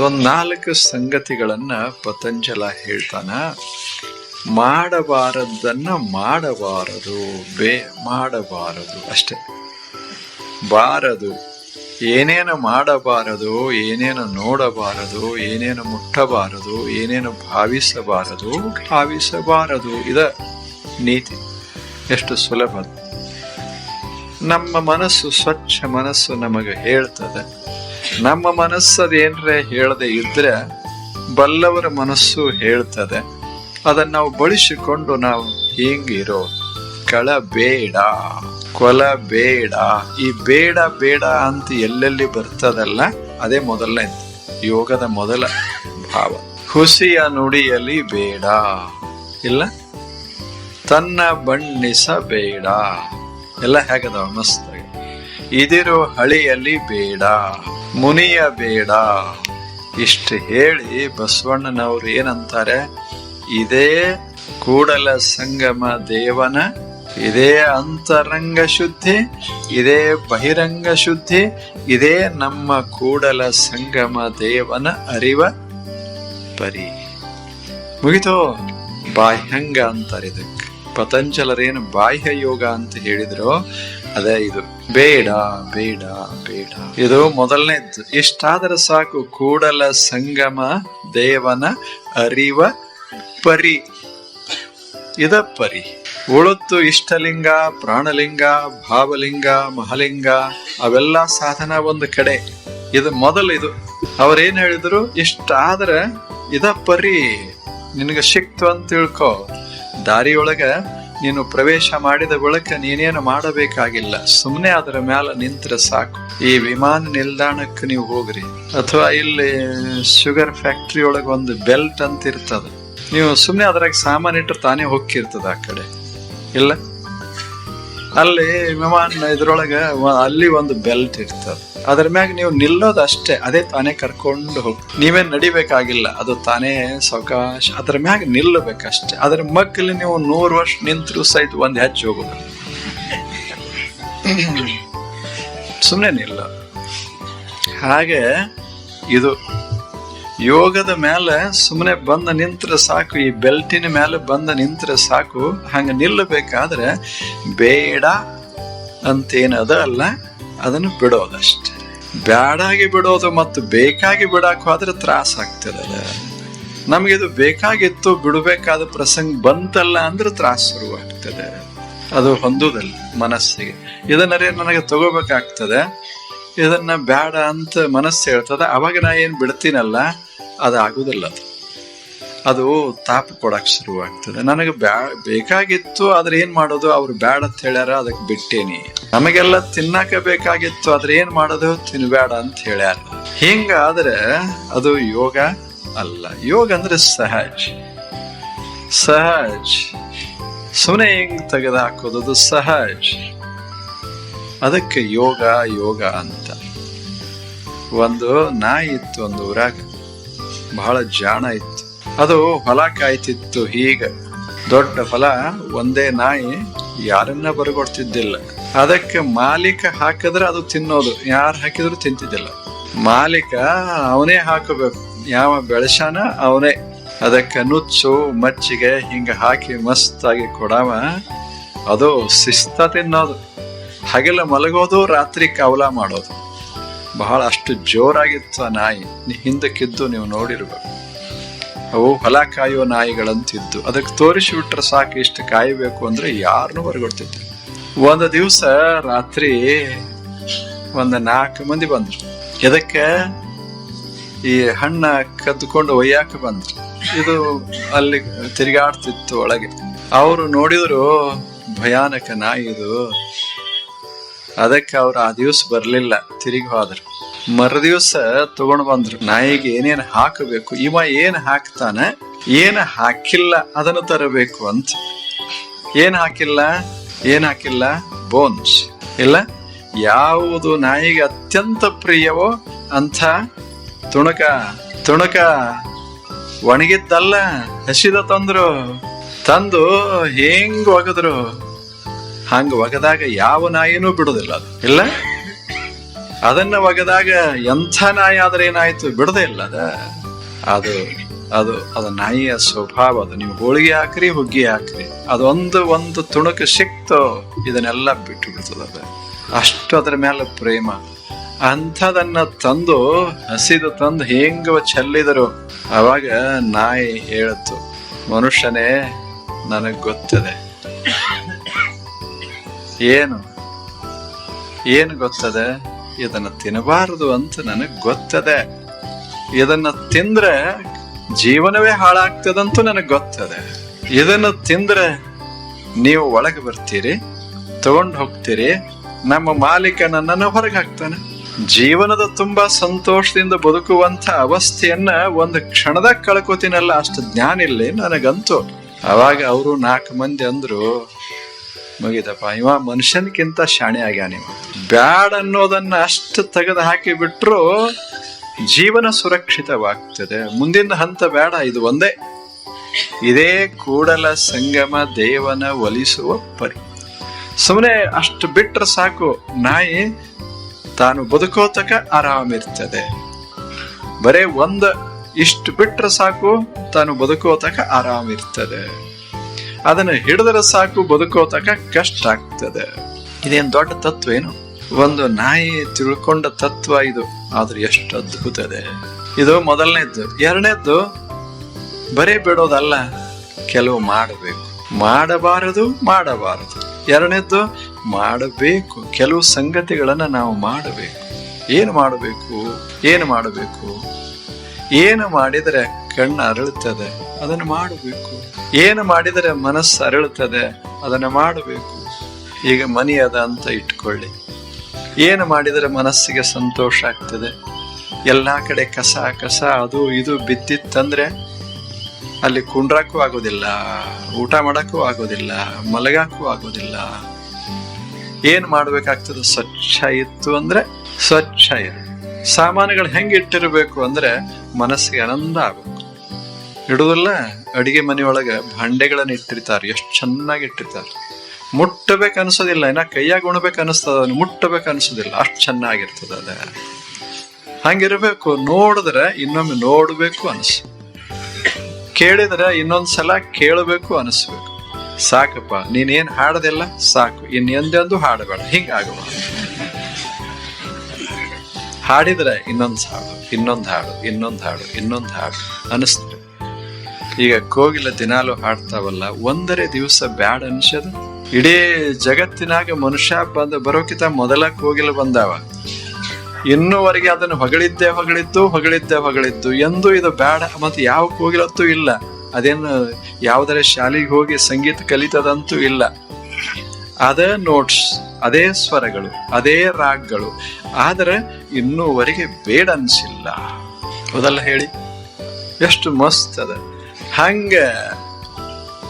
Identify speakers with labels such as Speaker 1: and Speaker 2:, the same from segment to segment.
Speaker 1: ಒಂದ್ ನಾಲ್ಕು ಸಂಗತಿಗಳನ್ನ ಪತಂಜಲ ಹೇಳ್ತಾನ. ಮಾಡಬಾರದನ್ನ ಮಾಡಬಾರದು, ಬೇ, ಮಾಡಬಾರದು ಅಷ್ಟೆ. ಬಾರದು, ಏನೇನು ಮಾಡಬಾರದು, ಏನೇನು ನೋಡಬಾರದು, ಏನೇನು ಮುಟ್ಟಬಾರದು, ಏನೇನು ಭಾವಿಸಬಾರದು ಭಾವಿಸಬಾರದು ಇದ ನೀತಿ. ಎಷ್ಟು ಸುಲಭ. ನಮ್ಮ ಮನಸ್ಸು ಸ್ವಚ್ಛ ಮನಸ್ಸು ನಮಗೆ ಹೇಳ್ತದೆ. ನಮ್ಮ ಮನಸ್ಸು ಮನಸ್ಸದೇನ್ರೆ ಹೇಳದೆ ಇದ್ರೆ ಬಲ್ಲವರ ಮನಸ್ಸು ಹೇಳ್ತದೆ. ಅದನ್ನ ನಾವು ಬಳಸಿಕೊಂಡು ನಾವು ಹಿಂಗಿರೋ ಕಳ ಬೇಡ, ಕೊಲ ಬೇಡ. ಈ ಬೇಡ ಬೇಡ ಅಂತ ಎಲ್ಲೆಲ್ಲಿ ಬರ್ತದಲ್ಲ, ಅದೇ ಮೊದಲನೇ ಯೋಗದ ಮೊದಲ ಭಾವ. ಹುಸಿಯ ನುಡಿಯಲ್ಲಿ ಬೇಡ. ಇಲ್ಲ? ತನ್ನ ಬಣ್ಣಿಸಬೇಡ ಎಲ್ಲ ಹೇಗದಾವ ಮಸ್ತಾಗಿ ಇದಿರೋ ಹಳಿಯಲ್ಲಿ ಬೇಡ, ಮುನಿಯ ಬೇಡ. ಇಷ್ಟು ಹೇಳಿ ಬಸವಣ್ಣನವ್ರು ಏನಂತಾರೆ, ಇದೇ ಕೂಡಲ ಸಂಗಮ ದೇವನ, ಇದೇ ಅಂತರಂಗ ಶುದ್ಧಿ, ಇದೇ ಬಹಿರಂಗ ಶುದ್ಧಿ, ಇದೇ ನಮ್ಮ ಕೂಡಲ ಸಂಗಮ ದೇವನ ಅರಿವ ಪರಿ. ಮುಗಿತೋ. ಬಾಹ್ಯಂಗ ಅಂತಾರೆ ಇದಕ್ಕೆ ಪತಂಜಲರೇನು ಬಾಹ್ಯ ಯೋಗ ಅಂತ ಹೇಳಿದ್ರು, ಅದೇ ಇದು. ಬೇಡ ಬೇಡ ಬೇಡ. ಇದು ಮೊದಲನೇದ್ದು. ಇಷ್ಟಾದರೆ ಸಾಕು, ಕೂಡಲ ಸಂಗಮ, ದೇವನ ಅರಿವ ಪರಿ. ಇದ ಪರಿ. ಉಳುತ್ತು ಇಷ್ಟಲಿಂಗ, ಪ್ರಾಣಲಿಂಗ, ಭಾವಲಿಂಗ, ಮಹಲಿಂಗ, ಅವೆಲ್ಲ ಸಾಧನ ಒಂದು ಕಡೆ. ಇದು ಮೊದಲು ಇದು. ಅವ್ರೇನ್ ಹೇಳಿದ್ರು? ಇಷ್ಟಾದ್ರೆ ಇದ ಪರಿ. ನಿನಗೆ ಸಿಕ್ತು ಅಂತ ತಿಳ್ಕೊ. ದಾರಿಯೊಳಗ ನೀನು ಪ್ರವೇಶ ಮಾಡಿದ ಬಳಿಕ ನೀನೇನು ಮಾಡಬೇಕಾಗಿಲ್ಲ. ಸುಮ್ಮನೆ ಅದರ ಮ್ಯಾಲ ನಿಂತ್ರೆ ಸಾಕು. ಈ ವಿಮಾನ ನಿಲ್ದಾಣಕ್ಕೆ ನೀವು ಹೋಗ್ರಿ. ಅಥವಾ ಇಲ್ಲಿ ಶುಗರ್ ಫ್ಯಾಕ್ಟ್ರಿ ಒಳಗೆ ಒಂದು ಬೆಲ್ಟ್ ಅಂತ ಇರ್ತದ ನೀವು ಸುಮ್ಮನೆ ಅದ್ರಾಗ ಸಾಮಾನು ಇಟ್ಟರೆ ತಾನೇ ಹೋಗ್ತಿರ್ತದ ಆ ಕಡೆ. ಇಲ್ಲ? ಅಲ್ಲಿ ವಿಮಾನ ಇದ್ರೊಳಗೆ ಅಲ್ಲಿ ಒಂದು ಬೆಲ್ಟ್ ಇರ್ತದ. ಅದ್ರ ಮ್ಯಾಗ ನೀವು ನಿಲ್ಲೋದು ಅಷ್ಟೇ, ಅದೇ ತಾನೇ ಕರ್ಕೊಂಡು ಹೋಗ್. ನೀವೇನ್ ನಡಿಬೇಕಾಗಿಲ್ಲ, ಅದು ತಾನೇ ಸಾವಕಾಶ. ಅದ್ರ ಮ್ಯಾಗ ನಿಲ್ಲಬೇಕಷ್ಟೇ. ಅದ್ರ ಮಕ್ಕಳು ನೀವು ನೂರು ವರ್ಷ ನಿಂತರೂ ಸಹಿತ ಒಂದ್ ಹೆಚ್ಚು ಹೋಗೋದು ಸುಮ್ಮನೆ ನಿಲ್ಲ. ಹಾಗೆ ಇದು ಯೋಗದ ಮೇಲೆ ಸುಮ್ಮನೆ ಬಂದ ನಿಂತ್ರೆ ಸಾಕು, ಈ ಬೆಲ್ಟಿನ ಮೇಲೆ ಬಂದ ನಿಂತ್ರೆ ಸಾಕು, ಹಂಗ ನಿಲ್ಲಬೇಕಾದ್ರೆ ಬೇಡ ಅಂತೇನದ ಅಲ್ಲ, ಅದನ್ನು ಬಿಡೋದಷ್ಟೆ. ಬ್ಯಾಡಾಗಿ ಬಿಡೋದು ಮತ್ತು ಬೇಕಾಗಿ ಬಿಡಾಕ್ ಹೋದ್ರೆ ತ್ರಾಸ ಆಗ್ತದಲ್ಲ ನಮ್ಗೆ ನಮಗಿದು ಬೇಕಾಗಿತ್ತು, ಬಿಡಬೇಕಾದ ಪ್ರಸಂಗ ಬಂತಲ್ಲ ಅಂದ್ರೆ ತ್ರಾಸ ಶುರುವಾಗ್ತದೆ. ಅದು ಹೊಂದುದಲ್ಲ ಮನಸ್ಸಿಗೆ. ಇದನ್ನರೇ ನನಗೆ ತಗೋಬೇಕಾಗ್ತದೆ. ಇದನ್ನ ಬ್ಯಾಡ ಅಂತ ಮನಸ್ಸು ಹೇಳ್ತದೆ. ಅವಾಗ ನಾ ಏನು ಬಿಡ್ತೀನಲ್ಲ ಅದು ಆಗುದಿಲ್ಲ ಅದು. ಅದು ತಾಪ ಕೊಡಕ್ ಶುರುವಾಗ್ತದೆ. ನನಗೆ ಬೇಕಾಗಿತ್ತು, ಆದ್ರೆ ಏನ್ ಮಾಡೋದು? ಅವ್ರು ಬ್ಯಾಡ ಅಂತ ಹೇಳ್ಯಾರ, ಅದಕ್ಕೆ ಬಿಟ್ಟೇನಿ. ನಮಗೆಲ್ಲ ತಿನ್ನಾಕ ಬೇಕಾಗಿತ್ತು, ಆದ್ರೆ ಏನ್ ಮಾಡೋದು? ತಿನ್ಬೇಡ ಅಂತ ಹೇಳ್ಯಾರ. ಹಿಂಗಾದ್ರೆ ಅದು ಯೋಗ ಅಲ್ಲ. ಯೋಗ ಅಂದ್ರೆ ಸಹಜ್. ಸಹಜ್. ಸುಮ್ಮನೆ ಹೆಂಗ್ ತೆಗೆದು ಹಾಕೋದು, ಅದು ಸಹಜ್. ಅದಕ್ಕೆ ಯೋಗ ಯೋಗ ಅಂತ. ಒಂದು ನಾಯಿ ಇತ್ತು, ಒಂದು ಊರಾಗ. ಬಹಳ ಜಾಣ ಇತ್ತು. ಅದು ಹೊಲ ಕಾಯ್ತಿತ್ತು ಹೀಗ. ದೊಡ್ಡ ಹೊಲ ಒಂದೇ ನಾಯಿ ಯಾರನ್ನ ಬರಗೊಡ್ತಿದ್ದಿಲ್ಲ. ಅದಕ್ಕೆ ಮಾಲೀಕ ಹಾಕಿದ್ರೆ ಅದು ತಿನ್ನೋದು. ಯಾರು ಹಾಕಿದ್ರು ತಿಂತಿದ್ದಿಲ್ಲ. ಮಾಲೀಕ ಅವನೇ ಹಾಕಬೇಕು. ಯಾವ ಬೆಳೆಸಾನ ಅವನೇ. ಅದಕ್ಕೆ ನುಚ್ಚು, ಮಚ್ಚಿಗೆ ಹಿಂಗ ಹಾಕಿ ಮಸ್ತಾಗಿ ಕೊಡವ. ಅದು ಶಿಸ್ತ ತಿನ್ನೋದು. ಹಗಲ ಮಲಗೋದು, ರಾತ್ರಿ ಕವಲ ಮಾಡೋದು. ಬಹಳ ಅಷ್ಟು ಜೋರಾಗಿತ್ತು ಆ ನಾಯಿ. ಹಿಂದಕ್ಕಿದ್ದು ನೀವು ನೋಡಿರ್ಬೇಕು. ಅವು ಹೊಲ ಕಾಯುವ ನಾಯಿಗಳಂತಿದ್ದು. ಅದಕ್ಕೆ ತೋರಿಸಿ ಬಿಟ್ರೆ ಸಾಕು ಇಷ್ಟು ಕಾಯಬೇಕು ಅಂದ್ರೆ ಯಾರನ್ನೂ ಹೊರಗೊಡ್ತಿದ್ರು ಒಂದು ದಿವಸ ರಾತ್ರಿ ಒಂದು ನಾಲ್ಕು ಮಂದಿ ಬಂದ್ರು. ಎದಕ್ಕೆ? ಈ ಹಣ್ಣ ಕದ್ದುಕೊಂಡು ಒಯ್ಯಾಕ ಬಂದ್ರು. ಇದು ಅಲ್ಲಿ ತಿರುಗಾಡ್ತಿತ್ತು ಒಳಗೆ. ಅವರು ನೋಡಿದ್ರು, ಭಯಾನಕ ನಾಯಿ ಇದು. ಅದಕ್ಕೆ ಅವ್ರು ಆ ದಿವಸ ಬರಲಿಲ್ಲ, ತಿರುಗಿ ಹೋದ್ರು. ಮರು ದಿವಸ ತಗೊಂಡ್ ಬಂದ್ರು. ನಾಯಿಗೆ ಏನೇನ್ ಹಾಕಬೇಕು, ಇವ ಏನ್ ಹಾಕ್ತಾನ, ಏನ್ ಹಾಕಿಲ್ಲ ಅದನ್ನು ತರಬೇಕು ಅಂತ. ಏನ್ ಹಾಕಿಲ್ಲ ಏನ್ ಹಾಕಿಲ್ಲ? ಬೋನ್ಸ್ ಇಲ್ಲ? ಯಾವುದು ನಾಯಿಗೆ ಅತ್ಯಂತ ಪ್ರಿಯವೋ ಅಂಥ ತುಣಕ. ತುಣಕ ಒಣಗಿದ್ದಲ್ಲ, ಹಸಿದ ತಂದ್ರು. ತಂದು ಹೆಂಗ್ ಒಗದ್ರು? ಹಂಗ ಒಗದಾಗ ಯಾವ ನಾಯಿನೂ ಬಿಡುದಿಲ್ಲ ಅದು. ಇಲ್ಲ? ಅದನ್ನ ಒಗೆದಾಗ ಎಂಥ ನಾಯಿ ಆದ್ರೆ ಏನಾಯ್ತು? ಬಿಡದೇ ಇಲ್ಲ ಅದ. ಅದು ಅದು ಅದು ನಾಯಿಯ ಸ್ವಭಾವ ಅದು. ನೀವು ಹೋಳಿಗೆ ಹಾಕ್ರಿ, ಹುಗ್ಗಿ ಹಾಕ್ರಿ. ಅದೊಂದು ಒಂದು ತುಣುಕು ಸಿಕ್ತು, ಇದನ್ನೆಲ್ಲ ಬಿಟ್ಟು ಬಿಡ್ತದ ಅದ. ಅಷ್ಟು ಅದ್ರ ಮೇಲೆ ಪ್ರೇಮ. ಅಂಥದನ್ನ ತಂದು, ಹಸಿದು ತಂದು ಹೆಂಗ ಚೆಲ್ಲಿದರು. ಅವಾಗ ನಾಯಿ ಹೇಳ್ತು ಮನುಷ್ಯನೇ, ನನಗೆ ಗೊತ್ತದೆ. ಏನು? ಏನು ಗೊತ್ತದೆ? ಇದನ್ನ ತಿನ್ನಬಾರದು ಅಂತ ನನಗೆ ಗೊತ್ತದೆ. ಇದನ್ನ ತಿಂದ್ರೆ ಜೀವನವೇ ಹಾಳಾಗ್ತದಂತೂ ನನಗೆ ಗೊತ್ತದೆ. ಇದನ್ನು ತಿಂದ್ರೆ ನೀವು ಒಳಗೆ ಬರ್ತೀರಿ, ತಗೊಂಡು ಹೋಗ್ತೀರಿ, ನಮ್ಮ ಮಾಲೀಕ ನನ್ನನ್ನು ಹೊರಗೆ ಹಾಕ್ತಾನೆ. ಜೀವನದ ತುಂಬಾ ಸಂತೋಷದಿಂದ ಬದುಕುವಂತ ಅವಸ್ಥೆಯನ್ನ ಒಂದು ಕ್ಷಣದಾಗ ಕಳ್ಕೊತೀನಲ್ಲ, ಅಷ್ಟು ಜ್ಞಾನ ಇಲ್ಲಿ ನನಗಂತೂ. ಅವಾಗ ಅವರು ನಾಲ್ಕು ಮಂದಿ ಅಂದ್ರು ಮುಗಿದಪ್ಪ. ಇವ ಮನುಷ್ಯನಕ್ಕಿಂತ ಶಾಣೆ ಆಗ್ಯಾನ ಇವ ಬ್ಯಾಡ್ ಅನ್ನೋದನ್ನ ಅಷ್ಟು ತೆಗೆದು ಹಾಕಿ ಬಿಟ್ರು ಜೀವನ ಸುರಕ್ಷಿತವಾಗ್ತದೆ. ಮುಂದಿನ ಹಂತ ಬೇಡ ಇದು ಒಂದೇ. ಇದೇ ಕೂಡಲ ಸಂಗಮ ದೇವನ ಒಲಿಸುವ ಪರಿ. ಸುಮ್ಮನೆ ಅಷ್ಟು ಬಿಟ್ರೆ ಸಾಕು, ನಾಯಿ ತಾನು ಬದುಕೋತಕ ಆರಾಮಿರ್ತದೆ. ಬರೇ ಒಂದ, ಇಷ್ಟು ಬಿಟ್ರೆ ಸಾಕು, ತಾನು ಬದುಕೋತಕ ಆರಾಮಿರ್ತದೆ. ಅದನ್ನ ಹಿಡಿದ್ರೆ ಸಾಕು ಬದುಕೋತಕ ಕಷ್ಟ ಆಗ್ತದೆ. ಇದೇನ್ ದೊಡ್ಡ ತತ್ವ ಏನು? ಒಂದು ನಾಯಿ ತಿಳ್ಕೊಂಡ ತತ್ವ ಇದು. ಆದ್ರೆ ಎಷ್ಟು ಅದ್ಭುತ ಇದೆ. ಇದು ಮೊದಲನೇದ್ದು. ಎರಡನೇದ್ದು, ಬರೇ ಬಿಡೋದಲ್ಲ, ಕೆಲವು ಮಾಡಬೇಕು. ಮಾಡಬಾರದು ಮಾಡಬಾರದು. ಎರಡನೇದ್ದು, ಮಾಡಬೇಕು. ಕೆಲವು ಸಂಗತಿಗಳನ್ನ ನಾವು ಮಾಡಬೇಕು. ಏನು ಮಾಡಬೇಕು? ಏನು ಮಾಡಬೇಕು? ಏನು ಮಾಡಿದರೆ ಕಣ್ಣು ಅರಳುತ್ತದೆ, ಅದನ್ನು ಮಾಡಬೇಕು. ಏನು ಮಾಡಿದರೆ ಮನಸ್ಸು ಅರಳುತ್ತದೆ, ಅದನ್ನು ಮಾಡಬೇಕು. ಈಗ ಮನಿ ಅದ ಅಂತ ಇಟ್ಕೊಳ್ಳಿ. ಏನು ಮಾಡಿದರೆ ಮನಸ್ಸಿಗೆ ಸಂತೋಷ ಆಗ್ತದೆ? ಎಲ್ಲ ಕಡೆ ಕಸ ಕಸ, ಅದು, ಇದು ಬಿದ್ದಿತ್ತಂದ್ರೆ ಅಲ್ಲಿ ಕುಂಡ್ರಕ್ಕೂ ಆಗೋದಿಲ್ಲ, ಊಟ ಮಾಡಕ್ಕೂ ಆಗೋದಿಲ್ಲ, ಮಲಗಕ್ಕೂ ಆಗೋದಿಲ್ಲ. ಏನು ಮಾಡಬೇಕಾಗ್ತದೆ? ಸ್ವಚ್ಛ ಇತ್ತು ಅಂದ್ರೆ ಸ್ವಚ್ಛ ಇರು. ಸಾಮಾನುಗಳು ಹೆಂಗೆ ಇಟ್ಟಿರಬೇಕು ಅಂದ್ರೆ ಮನಸ್ಸಿಗೆ ಆನಂದ ಆಗ್ಬೇಕು ಇಡುದಿಲ್ಲ ಅಡಿಗೆ ಮನೆಯೊಳಗೆ ಭಾಂಡೆಗಳನ್ನ ಇಟ್ಟಿರ್ತಾರೆ, ಎಷ್ಟು ಚೆನ್ನಾಗಿ ಇಟ್ಟಿರ್ತಾರೆ. ಮುಟ್ಟಬೇಕು ಅನ್ಸೋದಿಲ್ಲ, ಇನ್ನ ಕೈಯಾಗ ಉಣ್ಬೇಕು ಅನಿಸ್ತದ, ಅದನ್ನ ಮುಟ್ಟಬೇಕು ಅನ್ಸೋದಿಲ್ಲ, ಅಷ್ಟು ಚೆನ್ನಾಗಿರ್ತದ ಅದ. ಹಂಗಿರ್ಬೇಕು, ನೋಡಿದ್ರೆ ಇನ್ನೊಮ್ಮೆ ನೋಡಬೇಕು ಅನಿಸು. ಕೇಳಿದ್ರೆ ಇನ್ನೊಂದ್ಸಲ ಕೇಳಬೇಕು ಅನಿಸ್ಬೇಕು. ಸಾಕಪ್ಪ, ನೀನೇನು ಹಾಡದಿಲ್ಲ, ಸಾಕು. ಇನ್ನೆಂದೆಂದು ಹಾಡಬೇಡ ಹಿಂಗಾಗುವ ಹಾಡಿದ್ರೆ ಇನ್ನೊಂದ್ ಹಾಡು, ಇನ್ನೊಂದು ಹಾಡು ಇನ್ನೊಂದು ಹಾಡು ಇನ್ನೊಂದು ಹಾಡು ಅನಿಸ್ತದೆ ಈಗ ಕೋಗಿಲ ದಿನಾಲು ಹಾಡ್ತಾವಲ್ಲ, ಒಂದರೆ ದಿವಸ ಬ್ಯಾಡ್ ಅನ್ಸದು ಇಡೀ ಜಗತ್ತಿನಾಗ ಮನುಷ್ಯ ಬಂದ, ಬರೋಕಿತ ಮೊದಲ ಕೋಗಿಲ ಬಂದಾವ. ಇನ್ನೂವರೆಗೆ ಅದನ್ನು ಹೊಗಳಿದ್ದೆ ಹೊಗಳಿದ್ದು ಹೊಗಳಿದ್ದೆ ಹೊಗಳಿದ್ದು. ಎಂದು ಇದು ಬ್ಯಾಡ, ಮತ್ತೆ ಯಾವ ಕೋಗಿಲತ್ತೂ ಇಲ್ಲ. ಅದೇನು ಯಾವುದರ ಶಾಲೆಗೆ ಹೋಗಿ ಸಂಗೀತ ಕಲಿತದಂತೂ ಇಲ್ಲ. ಅದೇ ನೋಟ್ಸ್, ಅದೇ ಸ್ವರಗಳು, ಅದೇ ರಾಗ್ಗಳು. ಆದರೆ ಇನ್ನೂವರೆಗೆ ಬೇಡ ಅನ್ಸಿಲ್ಲ. ಹೌದಲ್ಲ ಹೇಳಿ, ಎಷ್ಟು ಮಸ್ತ್ ಅದ. ಹಂಗ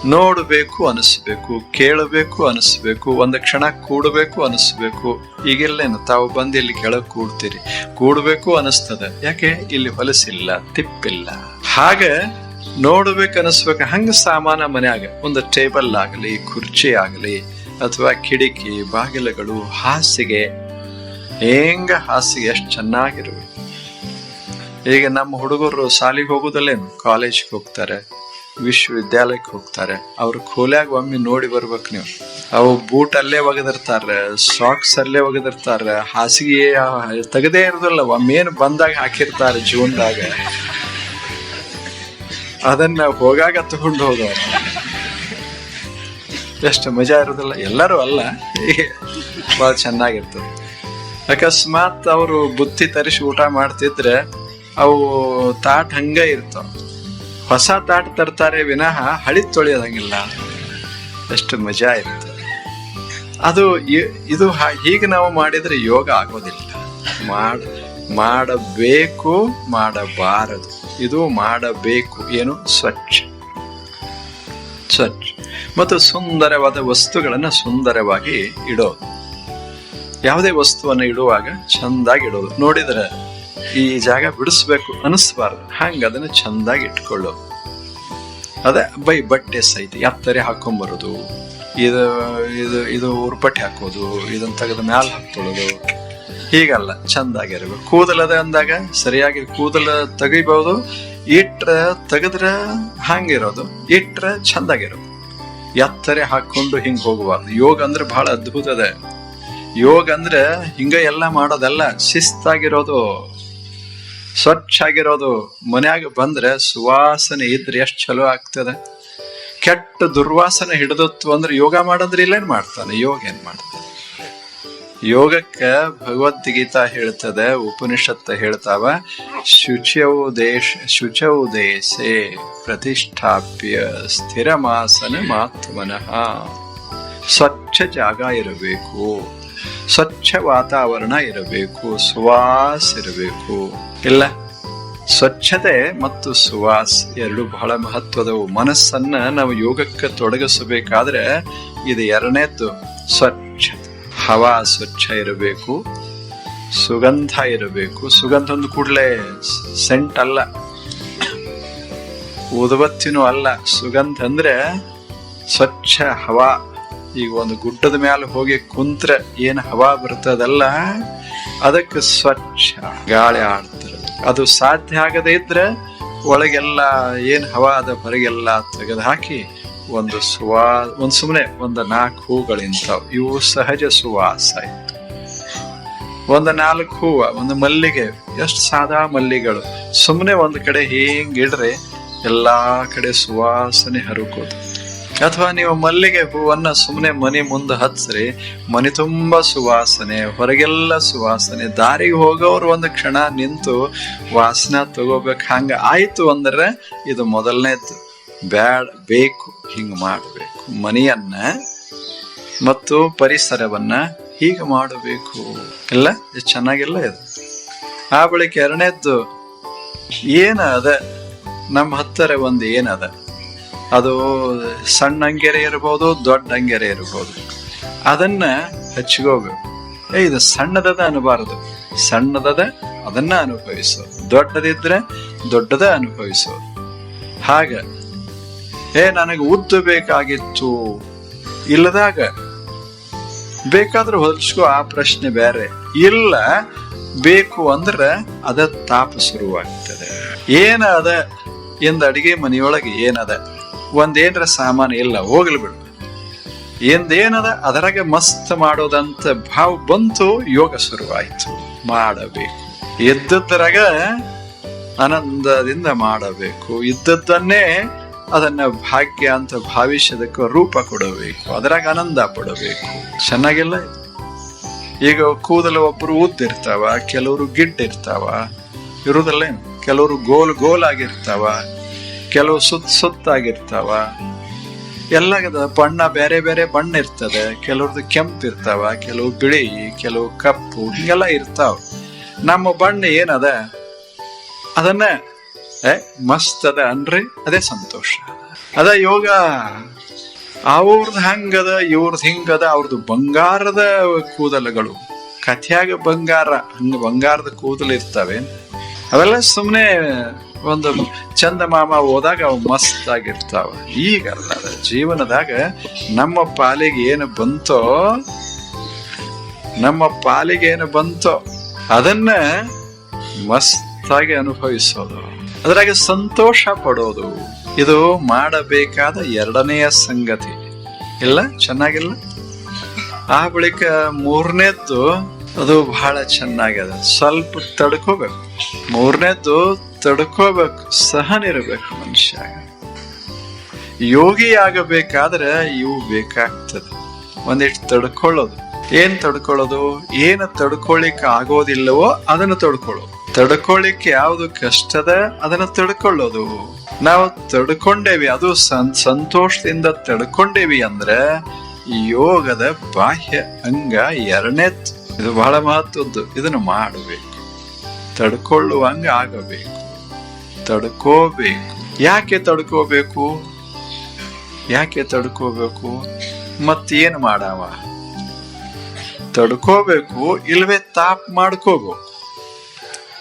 Speaker 1: ನೋಡಬೇಕು, ಅನಿಸ್ಬೇಕು, ಕೇಳಬೇಕು, ಅನಿಸ್ಬೇಕು, ಒಂದು ಕ್ಷಣ ಕೂಡಬೇಕು, ಅನಿಸ್ಬೇಕು. ಈಗೆಲ್ಲೇನು ತಾವು ಬಂದು ಇಲ್ಲಿ ಕೆಳಗೆ ಕೂಡ್ತೀರಿ. ಕೂಡಬೇಕು ಅನಿಸ್ತದೆ. ಯಾಕೆ? ಇಲ್ಲಿ ಹೊಲಸಿಲ್ಲ, ತಿಪ್ಪಿಲ್ಲ. ಹಾಗೆ ನೋಡ್ಬೇಕು, ಅನಿಸ್ಬೇಕು. ಹಂಗ ಸಾಮಾನ ಮನ್ಯಾಗ ಒಂದು ಟೇಬಲ್ ಆಗಲಿ, ಕುರ್ಚಿ ಆಗಲಿ, ಅಥವಾ ಕಿಟಕಿ, ಬಾಗಿಲುಗಳು, ಹಾಸಿಗೆ. ಹೆಂಗ ಹಾಸಿಗೆ? ಎಷ್ಟು ಚೆನ್ನಾಗಿರ್ಬೇಕು. ಈಗ ನಮ್ಮ ಹುಡುಗರು ಶಾಲೆಗೆ ಹೋಗೋದಲ್ಲೇನು? ಕಾಲೇಜ್ಗೆ ಹೋಗ್ತಾರೆ, ವಿಶ್ವವಿದ್ಯಾಲಯಕ್ಕೆ ಹೋಗ್ತಾರೆ. ಅವ್ರ ಖೋಲ್ಯಾಗ ಒಮ್ಮೆ ನೋಡಿ ಬರ್ಬೇಕು ನೀವು. ಅವು ಬೂಟ್ ಅಲ್ಲೇ ಒಗೆದಿರ್ತಾರೆ ಸಾಕ್ಸ್ ಅಲ್ಲೇ ಒಗೆದಿರ್ತಾರೆ, ಹಾಸಿಗೆ ತೆಗದೇ ಇರೋದಿಲ್ಲ ಒಮ್ಮೇನು ಬಂದಾಗ ಹಾಕಿರ್ತಾರೆ ಜೂನ್ದಾಗ ಅದನ್ನ ಹೋಗಾಗ ತಗೊಂಡು ಹೋಗೋರು. ಎಷ್ಟು ಮಜಾ ಇರೋದಿಲ್ಲ. ಎಲ್ಲರೂ ಅಲ್ಲ. ಬಹಳ ಚೆನ್ನಾಗಿರ್ತದೆ. ಅಕಸ್ಮಾತ್ ಅವರು ಬುತ್ತಿ ತರಿಸಿ ಊಟ ಮಾಡ್ತಿದ್ರೆ ಅವು ತಾಟ್ ಹಂಗ ಇರ್ತಾವ. ಹೊಸ ತಾಟ್ ತರ್ತಾರೆ ವಿನಃ ಹಳಿ ತೊಳೆಯೋದಂಗಿಲ್ಲ. ಎಷ್ಟು ಮಜಾ ಇರ್ತದೆ ಅದು ಇದು ಹೀಗೆ ನಾವು ಮಾಡಿದ್ರೆ ಯೋಗ ಆಗೋದಿಲ್ಲ. ಮಾಡ, ಮಾಡಬೇಕು, ಮಾಡಬಾರದು. ಇದು ಮಾಡಬೇಕು, ಏನು? ಸ್ವಚ್ಛ. ಸ್ವಚ್ಛ. ಮತ್ತು ಸುಂದರವಾದ ವಸ್ತುಗಳನ್ನು ಸುಂದರವಾಗಿ ಇಡೋದು. ಯಾವುದೇ ವಸ್ತುವನ್ನು ಇಡುವಾಗ ಚಂದಾಗಿ ಇಡೋದು. ನೋಡಿದ್ರೆ ಈ ಜಾಗ ಬಿಡಿಸ್ಬೇಕು ಅನಿಸ್ಬಾರ್ದು. ಹಂಗ ಅದನ್ನ ಚಂದಾಗಿ ಇಟ್ಕೊಳ್ಳೋದು. ಅದೇ ಬೈ ಬಟ್ಟೆ ಸೈತಿ ಎತ್ತರೆ ಹಾಕೊಂಬರೋದು, ಇದು ಇದು ಇದು ಉರ್ಪಟ್ಟಿ ಹಾಕೋದು, ಇದನ್ನ ತೆಗೆದ ಮ್ಯಾಲ ಹಾಕೊಳ್ಳೋದು ಹೀಗಲ್ಲ ಚಂದಾಗಿರ್ಬೇಕು ಕೂದಲದ ಅಂದಾಗ ಸರಿಯಾಗಿ ಕೂದಲ ತೆಗಿಬಹುದು ಇಟ್ರ ತೆಗೆದ್ರ ಹಂಗಿರೋದು ಇಟ್ರ ಚಂದಾಗಿರೋದು ಎತ್ತರೆ ಹಾಕೊಂಡು ಹಿಂಗ್ ಹೋಗಬಾರ್ದು. ಯೋಗ ಅಂದ್ರೆ ಬಹಳ ಅದ್ಭುತ ಅದ. ಯೋಗ ಅಂದ್ರೆ ಹಿಂಗ ಎಲ್ಲ ಮಾಡೋದಲ್ಲ, ಶಿಸ್ತಾಗಿರೋದು. ಸ್ವಚ್ಛ ಆಗಿರೋದು ಮನ್ಯಾಗ ಬಂದ್ರೆ ಸುವಾಸನೆ ಇದ್ರೆ ಎಷ್ಟು ಚಲೋ ಆಗ್ತದೆ. ಕೆಟ್ಟ ದುರ್ವಾಸನೆ ಹಿಡಿದತ್ತು ಅಂದ್ರೆ ಯೋಗ ಮಾಡಂದ್ರೆ ಇಲ್ಲೇನ್ ಮಾಡ್ತಾನೆ? ಯೋಗ ಏನ್ ಮಾಡ್ತಾನೆ? ಯೋಗಕ್ಕೆ ಭಗವದ್ಗೀತಾ ಹೇಳ್ತದೆ, ಉಪನಿಷತ್ತ ಹೇಳ್ತಾವ, ಶುಚೌ ದೇಶ, ಶುಚೌ ದೇಶೆ ಪ್ರತಿಷ್ಠಾಪ್ಯ ಸ್ಥಿರಮಾಸನ ಮಾತ್ಮನಃ ಸ್ವಚ್ಛ ಜಾಗ ಇರಬೇಕು, ಸ್ವಚ್ಛ ವಾತಾವರಣ ಇರಬೇಕು, ಸುವಾಸ ಇರಬೇಕು. ಇಲ್ಲ. ಸ್ವಚ್ಛತೆ ಮತ್ತು ಸುವಾಸ್ ಎರಡು ಬಹಳ ಮಹತ್ವದವು. ಮನಸ್ಸನ್ನ ನಾವು ಯೋಗಕ್ಕೆ ತೊಡಗಿಸಬೇಕಾದ್ರೆ ಇದು ಎರಡನೇದ್ದು ಸ್ವಚ್ಛ ಹವಾ ಸ್ವಚ್ಛ ಇರಬೇಕು, ಸುಗಂಧ ಇರಬೇಕು. ಸುಗಂಧ ಒಂದು ಕೂಡಲೇ ಸೆಂಟ್ ಅಲ್ಲ. ಉದಬತ್ತಿನೂ ಅಲ್ಲ. ಸುಗಂಧ ಅಂದ್ರೆ ಸ್ವಚ್ಛ, ಹವಾ. ಈಗ ಒಂದು ಗುಡ್ಡದ ಮೇಲೆ ಹೋಗಿ ಕುಂತ್ರೆ ಏನು ಹವಾ ಬರ್ತದಲ್ಲ ಅದಕ್ಕೆ ಸ್ವಚ್ಛ ಗಾಳಿ ಆಡ್ತಾರೆ ಅದು ಸಾಧ್ಯ ಆಗದೇ ಇದ್ರೆ ಒಳಗೆಲ್ಲ ಏನು ಹವಾ ಅದ ಹೊರಗೆಲ್ಲ ತೆಗೆದು ಹಾಕಿ ಒಂದು ಸುವಾ ಒಂದು ಸುಮ್ಮನೆ ಒಂದು ನಾಲ್ಕು ಹೂಗಳಿಂತಾವ್ ಇವು ಸಹಜ ಸುವಾಸ ಇತ್ತು. ಒಂದು ನಾಲ್ಕು ಹೂವ, ಒಂದು ಮಲ್ಲಿಗೆ. ಎಷ್ಟು ಸಾದಾ ಮಲ್ಲಿಗಳು ಸುಮ್ಮನೆ ಒಂದು ಕಡೆ ಹಿಂಗ್ ಇಡ್ರೆ ಎಲ್ಲಾ ಕಡೆ ಸುವಾಸನೆ ಹರುಕೋದು. ಅಥವಾ ನೀವು ಮಲ್ಲಿಗೆ ಹೂವನ್ನ ಸುಮ್ಮನೆ ಮನೆ ಮುಂದೆ ಹಚ್ಚ್ರಿ ಮನೆ ತುಂಬಾ ಸುವಾಸನೆ, ಹೊರಗೆಲ್ಲ ಸುವಾಸನೆ, ದಾರಿಗೆ ಹೋಗೋರು ಒಂದು ಕ್ಷಣ ನಿಂತು ವಾಸನ ತಗೋಬೇಕು. ಹಂಗ ಆಯ್ತು ಅಂದ್ರೆ ಇದು ಮೊದಲನೇದ್ದು. ಬ್ಯಾಡ್, ಬೇಕು, ಹಿಂಗ ಮಾಡಬೇಕು. ಮನೆಯನ್ನ ಮತ್ತು ಪರಿಸರವನ್ನ ಹೀಗೆ ಮಾಡಬೇಕು. ಇಲ್ಲ? ಇದು ಚೆನ್ನಾಗಿಲ್ಲ ಇದು. ಆ ಬಳಿಕ ಎರಡನೇದ್ದು ಏನದ ನಮ್ಮ ಹತ್ತಿರ ಒಂದು ಏನದ ಅದು ಸಣ್ಣ ಅಂಗೆರೆ ಇರ್ಬೋದು, ದೊಡ್ಡ ಅಂಗೆರೆ ಇರ್ಬೋದು. ಅದನ್ನ ಹಚ್ಕೋಬೇಕು ಏ, ಇದು ಸಣ್ಣದದ ಅನ್ನಬಾರದು ಸಣ್ಣದದ ಅದನ್ನ ಅನುಭವಿಸೋದು ದೊಡ್ಡದಿದ್ರೆ ದೊಡ್ಡದ ಅನುಭವಿಸೋದು ಹಾಗ, ಏ, ನನಗೆ ಉದ್ದು ಬೇಕಾಗಿತ್ತು. ಇಲ್ಲದಾಗ ಬೇಕಾದ್ರೆ ಹೊಲಿಸ್ಕೋ, ಆ ಪ್ರಶ್ನೆ ಬೇರೆ. ಇಲ್ಲ, ಬೇಕು ಅಂದ್ರೆ ಅದ ತಾಪ ಶುರುವಾಗ್ತದೆ. ಏನದ ಎಂದ ಅಡಿಗೆ ಮನೆಯೊಳಗೆ ಏನದ? ಒಂದೇನ್ರ ಸಾಮಾನು ಇಲ್ಲ, ಹೋಗ್ಲಿ ಬಿಡು. ಎಂದೇನದ ಅದರಾಗ ಮಸ್ತ್ ಮಾಡೋದಂತ ಭಾವ ಬಂತು, ಯೋಗ ಶುರುವಾಯಿತು. ಮಾಡಬೇಕು. ಎದ್ದದ್ದರಾಗ ಆನಂದದಿಂದ ಮಾಡಬೇಕು. ಇದ್ದದ್ದನ್ನೇ ಅದನ್ನ ಭಾಗ್ಯ ಅಂತ ಭಾವಿಸದಕ್ಕೆ ರೂಪ ಕೊಡಬೇಕು. ಅದರಾಗ ಆನಂದ ಪಡಬೇಕು. ಚೆನ್ನಾಗಿಲ್ಲ? ಈಗ ಕೂದಲು ಒಬ್ಬರು ಉದ್ದಿರ್ತಾವ, ಕೆಲವರು ಗಿಡ್ಡಿರ್ತಾವ. ಇರುವುದಲ್ಲೇನು ಕೆಲವರು ಗೋಲ್ ಗೋಲ್ ಆಗಿರ್ತಾವ ಕೆಲವು ಸುತ್ತ ಸುತ್ತಾಗಿರ್ತಾವ. ಎಲ್ಲ ಬಣ್ಣ ಬೇರೆ ಬೇರೆ ಬಣ್ಣ ಇರ್ತದೆ. ಕೆಲವ್ರದ್ದು ಕೆಂಪು ಇರ್ತಾವ, ಕೆಲವು ಬಿಳಿ, ಕೆಲವು ಕಪ್ಪು, ಹಿಂಗೆಲ್ಲ ಇರ್ತಾವ. ನಮ್ಮ ಬಣ್ಣ ಏನದ? ಅದನ್ನ ಮಸ್ತ್ ಅದ ಅನ್ರಿ? ಅದೇ ಸಂತೋಷ. ಅದ ಯೋಗ. ಅವ್ರದ್ದು ಹಂಗದ ಇವ್ರದ್ದು ಹಿಂಗದ ಅವ್ರದ್ದು ಬಂಗಾರದ ಕೂದಲುಗಳು. ಕಥೆಯಾಗ ಬಂಗಾರ, ಹಂಗ ಬಂಗಾರದ ಕೂದಲು ಇರ್ತವೆ. ಅವೆಲ್ಲ ಸುಮ್ಮನೆ ಒಂದು ಚಂದ ಮಾಮ ಹೋದಾಗ ಅವು ಮಸ್ತ್ ಆಗಿರ್ತಾವ. ಅದ ಜೀವನದಾಗ ನಮ್ಮ ಪಾಲಿಗೆ ಏನು ಬಂತೋ, ನಮ್ಮ ಪಾಲಿಗೆ ಏನು ಬಂತೋ, ಅದನ್ನ ಮಸ್ತಾಗಿ ಅನುಭವಿಸೋದು. ಅದ್ರಾಗೆ ಸಂತೋಷ ಪಡೋದು. ಇದು ಮಾಡಬೇಕಾದ ಎರಡನೆಯ ಸಂಗತಿ. ಇಲ್ಲ? ಚೆನ್ನಾಗಿಲ್ಲ? ಆ ಬಳಿಕ ಮೂರನೇದ್ದು ಅದು ಬಹಳ ಚೆನ್ನಾಗಿದೆ. ಸ್ವಲ್ಪ ತಡ್ಕೋಬೇಕು. ಮೂರನೇದ್ದು ತಡ್ಕೋಬೇಕು, ಸಹನಿರಬೇಕು ಮನುಷ್ಯ. ಯೋಗಿ ಆಗಬೇಕಾದ್ರೆ ಇವು ಬೇಕಾಗ್ತದೆ. ಒಂದಿಷ್ಟು ತಡ್ಕೊಳ್ಳೋದು. ಏನ್ ತಡ್ಕೊಳ್ಳೋದು? ಏನು ತಡ್ಕೊಳ್ಳಿಕ್ ಆಗೋದಿಲ್ಲವೋ ಅದನ್ನ ತಡ್ಕೊಳ್ಳೋದು. ತಡ್ಕೊಳ್ಳಿಕ್ಕೆ ಯಾವ್ದು ಕಷ್ಟದ ಅದನ್ನ ತಡ್ಕೊಳ್ಳೋದು. ನಾವು ತಡ್ಕೊಂಡೇವಿ, ಅದು ಸನ್ ಸಂತೋಷದಿಂದ ತಡ್ಕೊಂಡೇವಿ ಅಂದ್ರೆ ಯೋಗದ ಬಾಹ್ಯ ಅಂಗ ಎರಡನೇ ಇದು ಬಹಳ ಮಹತ್ವದ್ದು. ಇದನ್ನು ಮಾಡಬೇಕು ತಡ್ಕೊಳ್ಳುವಂಗ ಆಗಬೇಕು. ತಡ್ಕೋಬೇಕು. ಯಾಕೆ ತಡ್ಕೋಬೇಕು? ಯಾಕೆ ತಡ್ಕೋಬೇಕು? ಮತ್ತೇನು ಮಾಡವ? ತಡ್ಕೋಬೇಕು ಇಲ್ವೇ ತಾಪ್ ಮಾಡ್ಕೋಬೇಕು.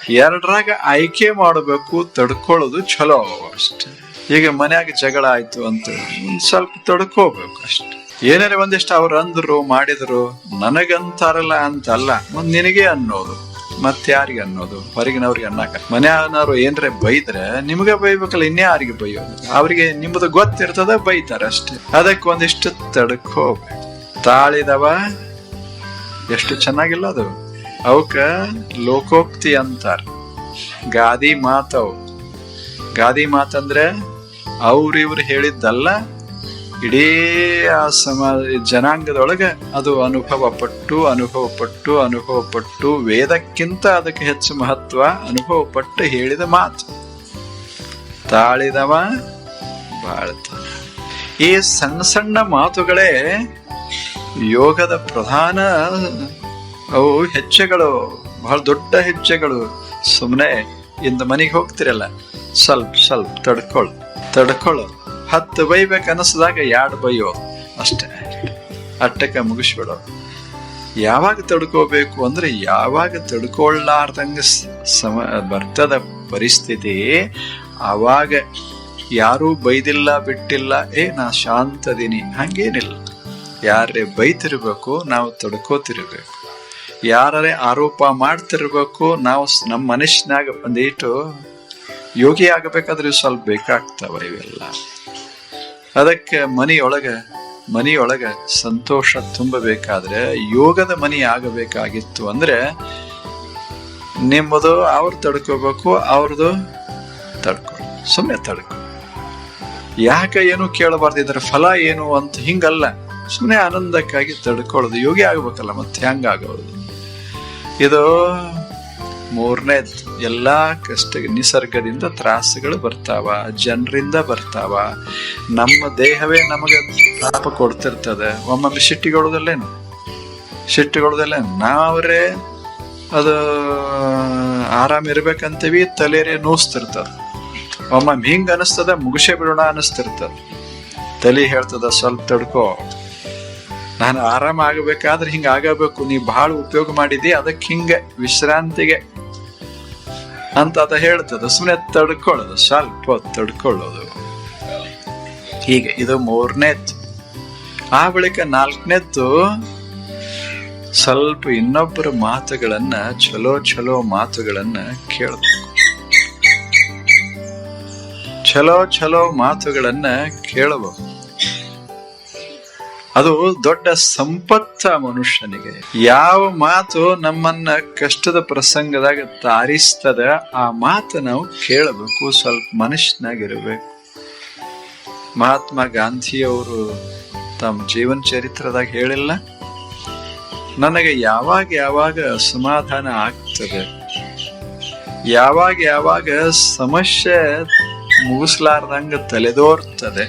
Speaker 1: ಎರಡರಾಗ ಆಯ್ಕೆ ಮಾಡಬೇಕು, ತಡ್ಕೊಳ್ಳೋದು ಚಲೋ ಅಷ್ಟೆ. ಈಗ ಮನ್ಯಾಗ ಜಗಳ ಆಯ್ತು ಅಂತ ಒಂದ್ ಸ್ವಲ್ಪ ತಡ್ಕೋಬೇಕು ಅಷ್ಟೆ. ಏನಾರ ಒಂದಿಷ್ಟು ಅವ್ರು ಅಂದ್ರು, ಮಾಡಿದ್ರು, ನನಗಂತಾರಲ್ಲ ಅಂತಲ್ಲ ನಿನಗೆ ಅನ್ನೋದು. ಮತ್ತೆ ಯಾರಿಗೆ ಅನ್ನೋದು? ಹೊರಗಿನವ್ರಿಗೆ ಅನ್ನಕ ಮನೆಯವರು ಏನ್ರೆ ಬೈದ್ರೆ ನಿಮ್ಗೆ ಬೈಬೇಕಲ್ಲ ಇನ್ಯಾರಿಗೆ ಬೈಯೋದು? ಅವರಿಗೆ ನಿಮ್ಮದು ಗೊತ್ತಿರ್ತದ, ಬೈತಾರೆ ಅಷ್ಟೇ. ಅದಕ್ಕೆ ಒಂದಿಷ್ಟು ತಡ್ಕೋಬೇಕು ತಾಳಿದವ, ಎಷ್ಟು ಚೆನ್ನಾಗಿಲ್ಲ ಅದು. ಅವಕ್ಕ ಲೋಕೋಕ್ತಿ ಅಂತಾರ. ಗಾದಿ ಮಾತವು. ಗಾದಿ ಮಾತಂದ್ರೆ ಅವ್ರಿವ್ರು ಹೇಳಿದ್ದಲ್ಲ ಇಡೀ ಆ ಸಮ, ಜನಾಂಗದೊಳಗೆ ಅದು ಅನುಭವ ಪಟ್ಟು ಅನುಭವ ಪಟ್ಟು ಅನುಭವ ಪಟ್ಟು ವೇದಕ್ಕಿಂತ ಅದಕ್ಕೆ ಹೆಚ್ಚು ಮಹತ್ವ ಅನುಭವ ಪಟ್ಟು ಹೇಳಿದ ಮಾತು. ತಾಳಿದವ ಬಾಳ್ತಾನ. ಈ ಸಣ್ಣ ಸಣ್ಣ ಮಾತುಗಳೇ ಯೋಗದ ಪ್ರಧಾನ, ಅವು ಹೆಜ್ಜೆಗಳು, ಬಹಳ ದೊಡ್ಡ ಹೆಜ್ಜೆಗಳು. ಸುಮ್ಮನೆ ಇಂದ ಮನೆಗೆ ಹೋಗ್ತಿರಲ್ಲ. ಸ್ವಲ್ಪ ಸ್ವಲ್ಪ ತಡ್ಕೊಳ್ಳು ತಡ್ಕೊಳ್ಳು ಹತ್ತು ಬೈಬೇಕು ಅನ್ನಿಸಿದಾಗ ಎರಡು ಬೈಯೋ? ಅಷ್ಟೇ. ಅಟ್ಟಕ್ಕೆ ಮುಗಿಸ್ಬಿಡೋ. ಯಾವಾಗ ತಡ್ಕೋಬೇಕು ಅಂದ್ರೆ ಯಾವಾಗ ತಡ್ಕೊಳ್ಳಾರ್ದಂಗೆ ಸಮ ಬರ್ತದ ಪರಿಸ್ಥಿತಿ ಆವಾಗ ಯಾರೂ ಬೈದಿಲ್ಲ, ಬಿಟ್ಟಿಲ್ಲ, ಏ, ನಾ ಶಾಂತದೀನಿ ಹಂಗೇನಿಲ್ಲ. ಯಾರೇ ಬೈತಿರ್ಬೇಕು, ನಾವು ತಡ್ಕೋತಿರ್ಬೇಕು. ಯಾರೇ ಆರೋಪ ಮಾಡ್ತಿರ್ಬೇಕು, ನಾವು ನಮ್ಮ ಮನುಷ್ಯನಾಗ ಬಂದಿಟ್ಟು ಯೋಗಿ ಆಗಬೇಕಾದ್ರೆ ಸ್ವಲ್ಪ ಬೇಕಾಗ್ತವೆ ಇವೆಲ್ಲ. ಅದಕ್ಕೆ ಮನೆಯೊಳಗ ಮನೆಯೊಳಗ ಸಂತೋಷ ತುಂಬಬೇಕಾದ್ರೆ ಯೋಗದ ಮನೆ ಆಗಬೇಕಾಗಿತ್ತು ಅಂದ್ರೆ ನಿಮ್ಮದು ಅವ್ರು ತಡ್ಕೋಬೇಕು ಅವ್ರದ್ದು ತಡ್ಕೊ ಸುಮ್ಮನೆ ತಡ್ಕೊ. ಯಾಕೆ ಏನು ಕೇಳಬಾರ್ದು ಫಲ ಏನು ಅಂತ ಹಿಂಗಲ್ಲ. ಸುಮ್ಮನೆ ಆನಂದಕ್ಕಾಗಿ ತಡ್ಕೊಳ್ಳೋದು ಯೋಗಿ ಆಗ್ಬೇಕಲ್ಲ, ಮತ್ತೆ ಹೆಂಗಾಗೋದು. ಇದು ಮೂರನೇದು. ಎಲ್ಲಾ ಕಷ್ಟ, ನಿಸರ್ಗದಿಂದ ತ್ರಾಸಗಳು ಬರ್ತಾವ, ಜನರಿಂದ ಬರ್ತಾವ. ನಮ್ಮ ದೇಹವೇ ನಮಗೆ ತಾಪ ಕೊಡ್ತಿರ್ತದೆ. ಒಮ್ಮೊಮ್ಮೆ ಸಿಟ್ಟಿಗೊಳ್ಳೋದಲ್ಲೇನು ಸಿಟ್ಟಿಗೊಳ್ಳೋದಲ್ಲೇನು ನಾವ್ರೇ ಅದು ಆರಾಮ್ ಇರ್ಬೇಕಂತೀವಿ ತಲೆರೇ ನೋಸ್ತಿರ್ತದ. ಒಮ್ಮೊಮ್ಮೆ ಹಿಂಗೆ ಅನಿಸ್ತದ, ಮುಗಿಸೇ ಬಿಡೋಣ ಅನಿಸ್ತಿರ್ತದ. ತಲೆ ಹೇಳ್ತದ, ಸ್ವಲ್ಪ ತಡ್ಕೋ. ನಾನು ಆರಾಮ ಆಗಬೇಕಾದ್ರೆ ಹಿಂಗ ಆಗಬೇಕು, ನೀ ಬಹಳ ಉಪಯೋಗ ಮಾಡಿದಿ, ಅದಕ್ಕೆ ಹಿಂಗೆ ವಿಶ್ರಾಂತಿಗೆ ಅಂತ ಅದ ಹೇಳ್ತದೆ ಸುಮ್ಮನೆ ತಡ್ಕೊಳ್ಳೋದು, ಸ್ವಲ್ಪ ತಡ್ಕೊಳ್ಳೋದು. ಹೀಗೆ, ಇದು ಮೂರನೇದ್ದು ಆ ಬಳಿಕ ನಾಲ್ಕನೇದ್ದು ಸ್ವಲ್ಪ ಇನ್ನೊಬ್ಬರ ಮಾತುಗಳನ್ನ ಚಲೋ ಚಲೋ ಮಾತುಗಳನ್ನ ಕೇಳಬೇಕು. ಚಲೋ ಚಲೋ ಮಾತುಗಳನ್ನ ಕೇಳಬಹುದು ಅದು ದೊಡ್ಡ ಸಂಪತ್ತ ಮನುಷ್ಯನಿಗೆ. ಯಾವ ಮಾತು ನಮ್ಮನ್ನ ಕಷ್ಟದ ಪ್ರಸಂಗದಾಗ ತಾರಿಸ್ತದ, ಆ ಮಾತು ನಾವು ಕೇಳಬೇಕು, ಸ್ವಲ್ಪ ಮನುಷ್ಯನಾಗಿರ್ಬೇಕು ಮಹಾತ್ಮ ಗಾಂಧಿಯವರು ತಮ್ಮ ಜೀವನ ಚರಿತ್ರದಾಗ ಹೇಳಿಲ್ಲ, ನನಗೆ ಯಾವಾಗ ಯಾವಾಗ ಅಸಮಾಧಾನ ಆಗ್ತದೆ, ಯಾವಾಗ ಯಾವಾಗ ಸಮಸ್ಯೆ ಮುಗಿಸ್ಲಾರ್ದಂಗ ತಲೆದೋರ್ತದೆ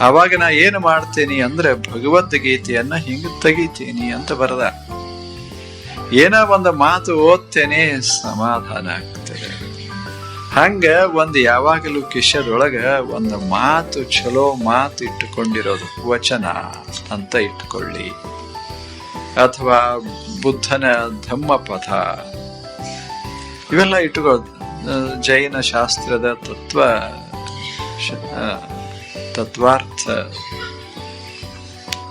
Speaker 1: ಅವಾಗ ನಾ ಏನು ಮಾಡ್ತೀನಿ ಅಂದ್ರೆ ಭಗವದ್ಗೀತೆಯನ್ನು ಹಿಂಗ ತೆಗಿತೀನಿ ಅಂತ ಬರದ. ಏನೋ ಒಂದು ಮಾತು ಓದ್ತೇನೆ, ಸಮಾಧಾನ ಆಗ್ತದೆ. ಹಂಗ ಒಂದು ಯಾವಾಗಲೂ ಕಿಶದೊಳಗ ಒಂದು ಮಾತು ಚಲೋ ಮಾತು ಇಟ್ಟುಕೊಂಡಿರೋದು, ವಚನ ಅಂತ ಇಟ್ಕೊಳ್ಳಿ. ಅಥವಾ ಬುದ್ಧನ ಧಮ್ಮಪಥ. ಇವೆಲ್ಲ ಇಟ್ಟುಕೋ ಜೈನ ಶಾಸ್ತ್ರದ ತತ್ವ ತತ್ವಾರ್ಥ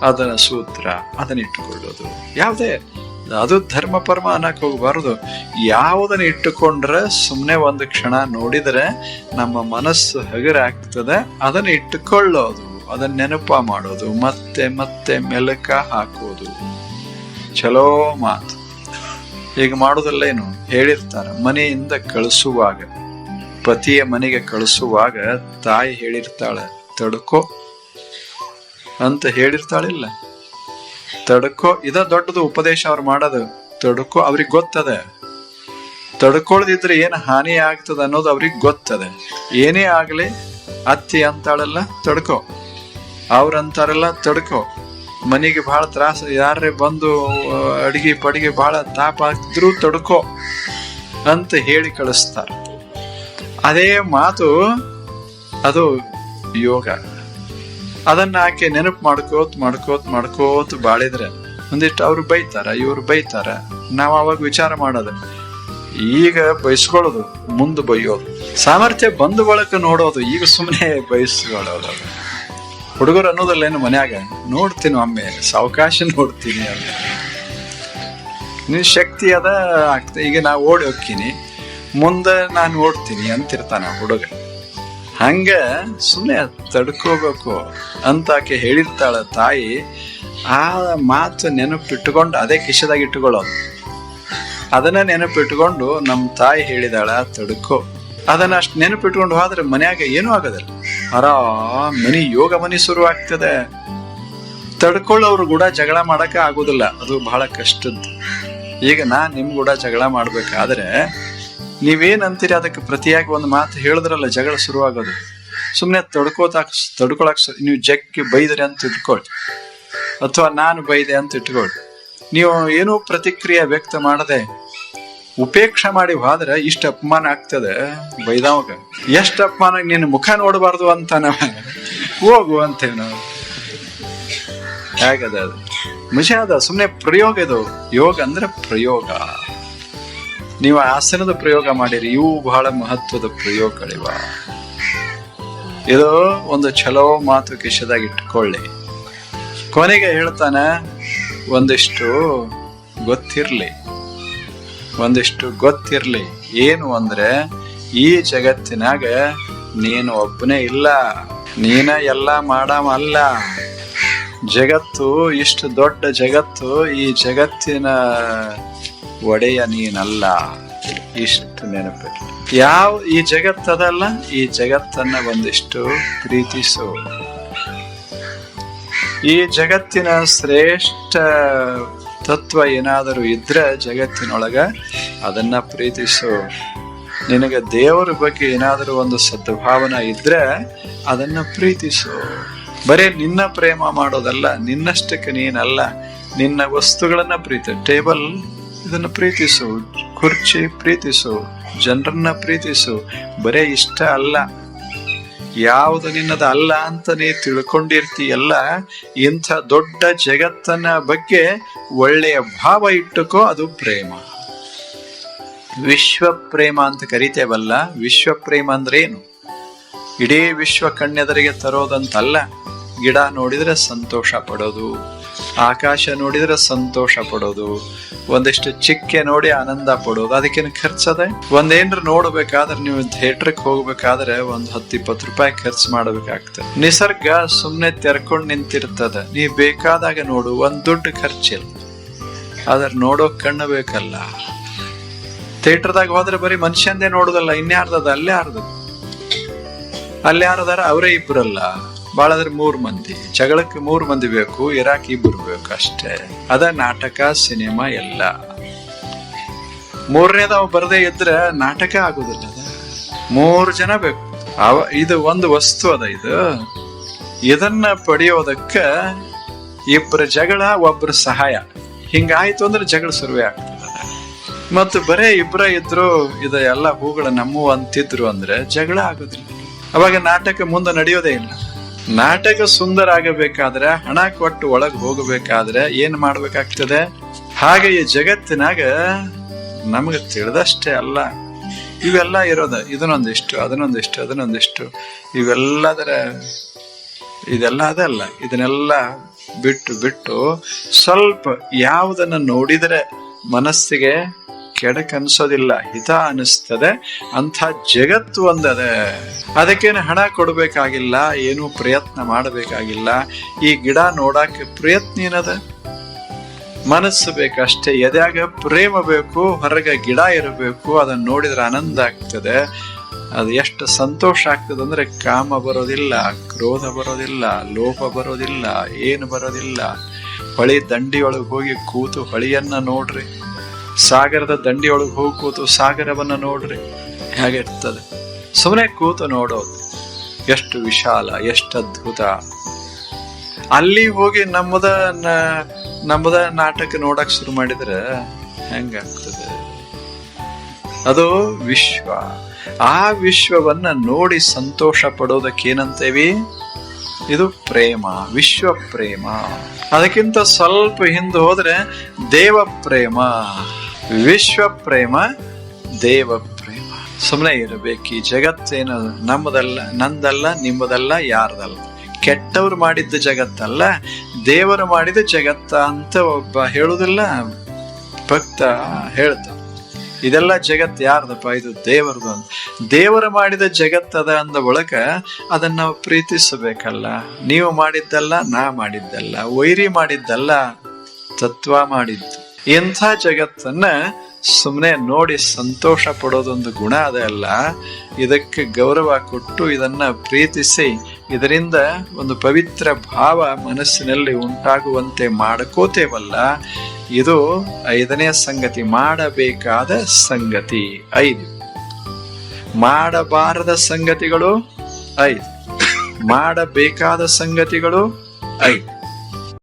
Speaker 1: ಅದನ್ನ ಸೂತ್ರ ಅದನ್ನ ಇಟ್ಟುಕೊಳ್ಳೋದು ಯಾವುದೇ, ಅದು ಧರ್ಮ ಪರ್ಮ ಅನ್ನಕ್ಕೆ ಹೋಗಬಾರದು. ಯಾವುದನ್ನ ಇಟ್ಟುಕೊಂಡ್ರೆ ಸುಮ್ಮನೆ ಒಂದು ಕ್ಷಣ ನೋಡಿದರೆ ನಮ್ಮ ಮನಸ್ಸು ಹಗರಾಗ್ತದೆ. ಅದನ್ನ ಇಟ್ಟುಕೊಳ್ಳೋದು, ಅದನ್ನ ನೆನಪ ಮಾಡೋದು, ಮತ್ತೆ ಮತ್ತೆ ಮೆಲುಕ ಹಾಕೋದು. ಚಲೋ ಮಾತು. ಈಗ ಮಾಡೋದಲ್ಲೇನು? ಹೇಳಿರ್ತಾರೆ, ಮನೆಯಿಂದ ಕಳಿಸುವಾಗ. ಪತಿಯ ಮನೆಗೆ ಕಳಿಸುವಾಗ ತಾಯಿ ಹೇಳಿರ್ತಾಳೆ ತಡ್ಕೋ ಅಂತ ಹೇಳಿರ್ತಾಳಿಲ್ಲ. ತಡ್ಕೋ, ಇದ ದೊಡ್ಡದು ಉಪದೇಶ ಅವ್ರು ಮಾಡೋದು. ತಡ್ಕೋ, ಅವ್ರಿಗೆ ಗೊತ್ತದ. ತಡ್ಕೊಳ್ದಿದ್ರೆ ಏನು ಹಾನಿ ಆಗ್ತದ ಅನ್ನೋದು ಅವ್ರಿಗೆ ಗೊತ್ತದೆ. ಏನೇ ಆಗಲಿ, ಅತ್ತಿ ಅಂತಾಳಲ್ಲ, ತಡ್ಕೋ. ಅವ್ರಂತಾರಲ್ಲ, ತಡ್ಕೋ. ಮನೆಗೆ ಬಹಳ ತ್ರಾಸ ಯಾರೇ ಬಂದು ಅಡಿಗೆ ಪಡಿಗೆ ಬಹಳ ತಾಪ ಆಗ್ತಿದ್ರು ತಡ್ಕೋ ಅಂತ ಹೇಳಿ ಕಳಿಸ್ತಾರೆ. ಅದೇ ಮಾತು ಅದು ಯೋಗ ಅದನ್ನ ಆಕೆ ನೆನಪು ಮಾಡ್ಕೋತ್ ಮಾಡ್ಕೋತ್ ಮಾಡ್ಕೋತ್ ಬಾಳಿದ್ರೆ ಒಂದಿಷ್ಟು ಅವ್ರು ಬೈತಾರ, ಇವ್ರು ಬೈತಾರ. ನಾವ್ ಅವಾಗ ವಿಚಾರ ಮಾಡೋದು. ಈಗ ಬಯಸ್ಕೊಳ್ಳೋದು, ಮುಂದೆ ಬೈಯೋದು ಸಾಮರ್ಥ್ಯ ಬಂದ ಬಳಕ ನೋಡೋದು, ಈಗ ಸುಮ್ಮನೆ ಬಯಸ್ಕೊಳ್ಳೋದು. ಹುಡುಗರು ಅನ್ನೋದಲ್ಲೇನು ಮನ್ಯಾಗ? ನೋಡ್ತೀನಿ ಒಮ್ಮೆ, ಸಾವಕಾಶ ನೋಡ್ತೀನಿ ಅಂತ ನೀನ್ ಶಕ್ತಿ ಅದ ಆಗ್ತದೆ ಈಗ ನಾ ಓಡಿ ಹೋಗ್ತೀನಿ, ಮುಂದೆ ನಾನು ಓಡ್ತೀನಿ ಅಂತಿರ್ತಾನ ಹುಡುಗ. ಹಂಗ ಸುಮ್ಮನೆ ತಡ್ಕೋಬೇಕು ಅಂತ ಆಕೆ ಹೇಳಿರ್ತಾಳ ತಾಯಿ, ಆ ಮಾತು ನೆನಪಿಟ್ಟುಕೊಂಡು ಅದೇ ಕಿಶದಾಗ ಇಟ್ಟುಕೊಳ್ಳೋದು. ಅದನ್ನ ನೆನಪಿಟ್ಕೊಂಡು ನಮ್ಮ ತಾಯಿ ಹೇಳಿದಾಳ, ತಡ್ಕೋ. ಅದನ್ನ ಅಷ್ಟು ನೆನಪಿಟ್ಕೊಂಡು ಹೋದ್ರೆ ಮನ್ಯಾಗ ಏನೂ ಆಗೋದಿಲ್ಲ. ಆರಾಮ್ ಮನಿ ಯೋಗ ಮನಿ ಶುರು ಆಗ್ತದೆ. ತಡ್ಕೊಳ್ಳೋರು ಕೂಡ ಜಗಳ ಮಾಡಕ ಆಗುದಿಲ್ಲ. ಅದು ಬಹಳ ಕಷ್ಟದ್ದು. ಈಗ ನಾನು ನಿಮ್ ಕೂಡ ಜಗಳ ಮಾಡ್ಬೇಕಾದ್ರೆ ನೀವೇನ್ ಅಂತೀರಿ ಅದಕ್ಕೆ ಪ್ರತಿಯಾಗಿ ಒಂದು ಮಾತು ಹೇಳಿದ್ರಲ್ಲ, ಜಗಳ ಶುರುವಾಗೋದು. ಸುಮ್ಮನೆ ತಡ್ಕೋತಾಕ, ತಡ್ಕೊಳಕ್ ನೀವು ಜಗ್ಗಿ ಬೈದ್ರಿ ಅಂತ ಇಟ್ಕೊಳ್ಳಿ ಅಥವಾ ನಾನು ಬೈದೆ ಅಂತ ಇಟ್ಕೊಳ್ಳಿ ನೀವು ಏನೂ ಪ್ರತಿಕ್ರಿಯೆ ವ್ಯಕ್ತ ಮಾಡದೆ, ಉಪೇಕ್ಷೆ ಮಾಡಿ ಹೋದ್ರೆ ಇಷ್ಟು ಅಪಮಾನ ಆಗ್ತದೆ, ಬೈದವಾಗ. ಎಷ್ಟು ಅಪಮಾನ, ನಿನ್ನ ಮುಖ ನೋಡಬಾರ್ದು ಅಂತ ನಾವು ಹೋಗು ಅಂತೇವೆ ನಾವು. ಹೇಗದ ಅದ. ಸುಮ್ಮನೆ ಪ್ರಯೋಗ ಇದು. ಯೋಗ ಅಂದ್ರೆ ಪ್ರಯೋಗ. ನೀವು ಆಸನದ ಪ್ರಯೋಗ ಮಾಡಿರಿ. ಇವು ಬಹಳ ಮಹತ್ವದ ಪ್ರಯೋಗಗಳಿವ. ಇದು ಒಂದು ಚಲೋ ಮಾತು ಕಿಶದಾಗ ಇಟ್ಕೊಳ್ಳಿ. ಕೊನೆಗೆ ಹೇಳ್ತಾನೆ, ಒಂದಿಷ್ಟು ಗೊತ್ತಿರಲಿ. ಒಂದಿಷ್ಟು ಗೊತ್ತಿರಲಿ. ಏನು ಅಂದ್ರೆ, ಈ ಜಗತ್ತಿನಾಗ ನೀನು ಒಬ್ಬನೇ ಇಲ್ಲ. ನೀನ ಎಲ್ಲ ಮಾಡಾಮ ಅಲ್ಲ. ಜಗತ್ತು, ಇಷ್ಟು ದೊಡ್ಡ ಜಗತ್ತು, ಈ ಜಗತ್ತಿನ ಒಡೆಯ ನೀನಲ್ಲ. ಇಷ್ಟು ನೆನಪು. ಯಾವ ಈ ಜಗತ್ತದಲ್ಲ, ಈ ಜಗತ್ತನ್ನ ಒಂದಿಷ್ಟು ಪ್ರೀತಿಸು. ಈ ಜಗತ್ತಿನ ಶ್ರೇಷ್ಠ ತತ್ವ ಏನಾದರೂ ಇದ್ರೆ ಜಗತ್ತಿನೊಳಗ ಅದನ್ನ ಪ್ರೀತಿಸು. ನಿನಗೆ ದೇವರ ಬಗ್ಗೆ ಏನಾದರೂ ಒಂದು ಸದ್ಭಾವನ ಇದ್ರೆ ಅದನ್ನ ಪ್ರೀತಿಸು. ಬರೇ ನಿನ್ನ ಪ್ರೇಮ ಮಾಡೋದಲ್ಲ, ನಿನ್ನಷ್ಟಕ್ಕೆ ನೀನಲ್ಲ. ನಿನ್ನ ವಸ್ತುಗಳನ್ನ ಪ್ರೀತಿ, ಟೇಬಲ್ ಇದನ್ನ ಪ್ರೀತಿಸು, ಕುರ್ಚಿ ಪ್ರೀತಿಸು, ಜನರನ್ನ ಪ್ರೀತಿಸು. ಬರೇ ಇಷ್ಟ ಅಲ್ಲ. ಯಾವುದು ನಿನ್ನದ ಅಲ್ಲ ಅಂತ ನೀ ತಿಳ್ಕೊಂಡಿರ್ತೀಯಲ್ಲ, ಇಂಥ ದೊಡ್ಡ ಜಗತ್ತನ ಬಗ್ಗೆ ಒಳ್ಳೆಯ ಭಾವ ಇಟ್ಟುಕೋ, ಅದು ಪ್ರೇಮ. ವಿಶ್ವ ಪ್ರೇಮ ಅಂತ ಕರಿತೇವಲ್ಲ ವಿಶ್ವ ಪ್ರೇಮ ಅಂದ್ರೆ ಏನು ಇಡೀ ವಿಶ್ವ ಕಣ್ಣೆದರಿಗೆ ತರೋದಂತಲ್ಲ. ಗಿಡ ನೋಡಿದ್ರೆ ಸಂತೋಷ ಪಡೋದು. ಆಕಾಶ ನೋಡಿದ್ರೆ ಸಂತೋಷ ಪಡೋದು. ಒಂದಿಷ್ಟು ಚಿಕ್ಕೆ ನೋಡಿ ಆನಂದ ಪಡೋದು. ಅದಕ್ಕೇನು ಖರ್ಚದೆ? ಒಂದೇನ್ರ ನೋಡ್ಬೇಕಾದ್ರೆ ನೀವು ಥಿಯೇಟ್ರಿಗೆ ಹೋಗ್ಬೇಕಾದ್ರೆ ಒಂದ್ ಹತ್ತು ಇಪ್ಪತ್ತು ರೂಪಾಯಿ ಖರ್ಚು ಮಾಡಬೇಕಾಗ್ತದೆ. ನಿಸರ್ಗ ಸುಮ್ಮನೆ ತೆರ್ಕೊಂಡು ನಿಂತಿರ್ತದೆ. ನೀ ಬೇಕಾದಾಗ ನೋಡು, ಒಂದ್ ದುಡ್ಡು ಖರ್ಚಿಲ್ಲ. ಆದ್ರೆ ನೋಡೋ ಕಣ್ಣು ಬೇಕಲ್ಲ. ಥಿಯೇಟರ್ದಾಗ ಹೋದ್ರೆ ಬರೀ ಮನುಷ್ಯಂದೇ ನೋಡೋದಲ್ಲ, ಇನ್ಯಾರ್ದದ? ಅಲ್ಲೇ ಯಾರ್ದದ? ಅಲ್ಲೇ ಯಾರದಾರ? ಅವರೇ ಇಬ್ಬರಲ್ಲ ಬಾಳಾದ್ರೆ ಮೂರ್ ಮಂದಿ. ಜಗಳಕ್ಕೆ ಮೂರ್ ಮಂದಿ ಬೇಕು, ಇರಾಕ್ ಇಬ್ರು ಬೇಕು ಅಷ್ಟೇ. ಅದ ನಾಟಕ, ಸಿನಿಮಾ ಎಲ್ಲ. ಮೂರನೇದ ಬರದೇ ಇದ್ರೆ ನಾಟಕ ಆಗುದಿಲ್ಲ ಅದ. ಮೂರು ಜನ ಬೇಕು. ಅವ, ಇದು ಒಂದು ವಸ್ತು ಅದ ಇದು. ಇದನ್ನ ಪಡೆಯೋದಕ್ಕ ಇಬ್ಬರ ಜಗಳ ಒಬ್ಬರ ಸಹಾಯ. ಹಿಂಗಾಯ್ತು ಅಂದ್ರೆ ಜಗಳ ಶುರುವೆ ಆಗ್ತದೆ ಮತ್ತು ಬರೇ ಇಬ್ಬರ ಇದ್ರು ಇದು ಎಲ್ಲ ಹೂಗಳ ನಮ್ಮುವಂತಿದ್ರು ಅಂದ್ರೆ ಜಗಳ ಆಗೋದಿಲ್ಲ. ಅವಾಗ ನಾಟಕ ಮುಂದೆ ನಡೆಯೋದೇ ಇಲ್ಲ. ನಾಟಕ ಸುಂದರ ಆಗಬೇಕಾದ್ರೆ ಹಣ ಕೊಟ್ಟು ಒಳಗೆ ಹೋಗಬೇಕಾದ್ರೆ ಏನ್ ಮಾಡ್ಬೇಕಾಗ್ತದೆ? ಹಾಗೆ ಈ ಜಗತ್ತಿನಾಗ ನಮಗೆ ತಿಳಿದಷ್ಟೇ ಅಲ್ಲ. ಇವೆಲ್ಲ ಇರೋದ, ಇದನ್ನೊಂದಿಷ್ಟು, ಅದನ್ನೊಂದಿಷ್ಟು ಅದನ್ನೊಂದಿಷ್ಟು. ಇವೆಲ್ಲದರ, ಇದೆಲ್ಲ ಅದಲ್ಲ ಇದನ್ನೆಲ್ಲ ಬಿಟ್ಟು ಬಿಟ್ಟು ಸ್ವಲ್ಪ ಯಾವುದನ್ನ ನೋಡಿದರೆ ಮನಸ್ಸಿಗೆ ಕೆಡಕ್ ಅನ್ಸೋದಿಲ್ಲ ಹಿತ ಅನಿಸ್ತದೆ, ಅಂಥ ಜಗತ್ತು ಒಂದದೆ. ಅದಕ್ಕೇನು ಹಣ ಕೊಡಬೇಕಾಗಿಲ್ಲ, ಏನು ಪ್ರಯತ್ನ ಮಾಡಬೇಕಾಗಿಲ್ಲ. ಈ ಗಿಡ ನೋಡಕ್ಕೆ ಪ್ರಯತ್ನ ಏನದ? ಮನಸ್ಸು ಬೇಕಷ್ಟೇ ಎದ್ಯಾಗ ಪ್ರೇಮ ಬೇಕು, ಹೊರಗೆ ಗಿಡ ಇರಬೇಕು, ಅದನ್ನ ನೋಡಿದ್ರೆ ಆನಂದ ಆಗ್ತದೆ. ಅದು ಎಷ್ಟು ಸಂತೋಷ ಆಗ್ತದೆ ಅಂದ್ರೆ ಕಾಮ ಬರೋದಿಲ್ಲ, ಕ್ರೋಧ ಬರೋದಿಲ್ಲ, ಲೋಪ ಬರೋದಿಲ್ಲ, ಏನು ಬರೋದಿಲ್ಲ. ಹೊಳಿ ದಂಡಿಯೊಳಗೆ ಹೋಗಿ ಕೂತು ಹೊಳಿಯನ್ನು ನೋಡ್ರಿ. ಸಾಗರದ ದಂಡಿಯೊಳಗೆ ಹೋಗಿ ಕೂತು ಸಾಗರವನ್ನು ನೋಡ್ರಿ. ಹೇಗಿರ್ತದೆ ಸುಮ್ಮನೆ ಕೂತು ನೋಡೋದು. ಎಷ್ಟು ವಿಶಾಲ, ಎಷ್ಟು ಅದ್ಭುತ. ಅಲ್ಲಿ ಹೋಗಿ ನಮ್ಮದ ನಮ್ಮದ ನಾಟಕ ನೋಡಕ್ ಶುರು ಮಾಡಿದ್ರೆ ಹೆಂಗಾಗ್ತದೆ ಅದು ವಿಶ್ವ. ಆ ವಿಶ್ವವನ್ನ ನೋಡಿ ಸಂತೋಷ ಪಡೋದಕ್ಕೇನಂತೇವಿ? ಇದು ಪ್ರೇಮ, ವಿಶ್ವ ಪ್ರೇಮ. ಅದಕ್ಕಿಂತ ಸ್ವಲ್ಪ ಹಿಂದೆ ಹೋದ್ರೆ ದೇವ ಪ್ರೇಮ ವಿಶ್ವ ಪ್ರೇಮ ದೇವ ಪ್ರೇಮ ಸುಮ್ಮನೆ ಇರಬೇಕು, ಈ ಜಗತ್ತೇನು ನಮ್ಮದಲ್ಲ, ನಂದಲ್ಲ, ನಿಮ್ಮದಲ್ಲ, ಯಾರ್ದಲ್ಲ. ಕೆಟ್ಟವ್ರು ಮಾಡಿದ್ದ ಜಗತ್ತಲ್ಲ, ದೇವರು ಮಾಡಿದ ಜಗತ್ತ ಅಂತ ಒಬ್ಬ ಹೇಳುದಿಲ್ಲ ಭಕ್ತ ಹೇಳ್ತ ಇದೆಲ್ಲ ಜಗತ್ ಯಾರ್ದಪ್ಪ? ಇದು ದೇವರದು ಅಂತ. ದೇವರ ಮಾಡಿದ ಜಗತ್ತದ ಅಂದ ಒಳಗ ಅದನ್ನ ನಾವು ಪ್ರೀತಿಸಬೇಕಲ್ಲ. ನೀವು ಮಾಡಿದ್ದಲ್ಲ, ನಾ ಮಾಡಿದ್ದಲ್ಲ. ವೈರಿ ಮಾಡಿದ್ದಲ್ಲ, ತತ್ವ ಮಾಡಿದ್ದು. ಇಂಥ ಜಗತ್ತನ್ನ ಸುಮ್ಮನೆ ನೋಡಿ ಸಂತೋಷ ಪಡೋದೊಂದು ಗುಣ ಅದ ಅಲ್ಲ, ಇದಕ್ಕೆ ಗೌರವ ಕೊಟ್ಟು ಇದನ್ನ ಪ್ರೀತಿಸಿ ಇದರಿಂದ ಒಂದು ಪವಿತ್ರ ಭಾವ ಮನಸ್ಸಿನಲ್ಲಿ ಉಂಟಾಗುವಂತೆ ಮಾಡ್ಕೋತೇವಲ್ಲ, ಇದು ಐದನೇ ಸಂಗತಿ, ಮಾಡಬೇಕಾದ ಸಂಗತಿ ಐದು. ಮಾಡಬಾರದ ಸಂಗತಿಗಳು ಐದು. ಮಾಡಬೇಕಾದ ಸಂಗತಿಗಳು ಐದು.